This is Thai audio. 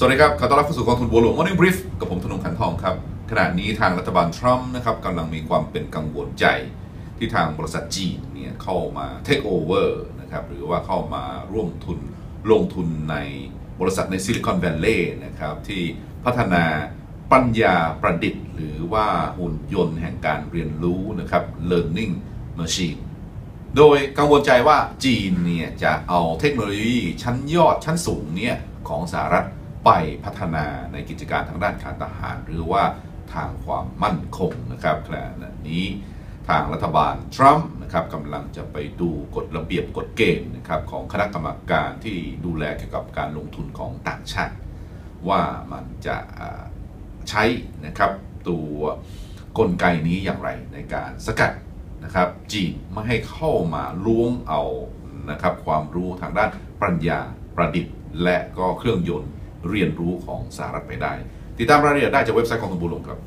สวัสดีครับ ขอต้อนรับเข้าสู่กองทุนบัวหลวง Morning Brief กับผมธนงขันทองครับ ขณะนี้ทางรัฐบาลทรัมป์นะครับกำลังมีความเป็นกังวลใจที่ทางบริษัทจีนเนี่ยเข้ามา take over นะครับหรือว่าเข้ามาร่วมทุนลงทุนในบริษัทในซิลิคอนแวลเลย์นะครับที่พัฒนาปัญญาประดิษฐ์ หรือว่าหุ่นยนต์แห่งการเรียนรู้นะครับ learning machine โดยกังวลใจว่าจีนเนี่ยจะเอาเทคโนโลยีชั้นยอดชั้นสูงเนี่ยของสหรัฐ ไปพัฒนาในกิจการทางด้านการทหาร หรือว่าทางความมั่นคงนะครับขณะนี้ทางรัฐบาลทรัมป์นะครับกำลังจะไปดูกฎระเบียบกฎเกณฑ์นะครับของคณะกรรมการที่ดูแลเกี่ยวกับการลงทุนของต่างชาติ ว่ามันจะใช้นะครับตัวกลไกนี้อย่างไรในการสกัดนะครับจีนไม่ให้เข้ามาล้วงเอานะครับความรู้ทางด้านปัญญาประดิษฐ์ และก็เครื่องยนต์ เรียนรู้ของสหรัฐไปได้ ติดตามรายละเอียดได้จากเว็บไซต์ของสมบุญหลงครับ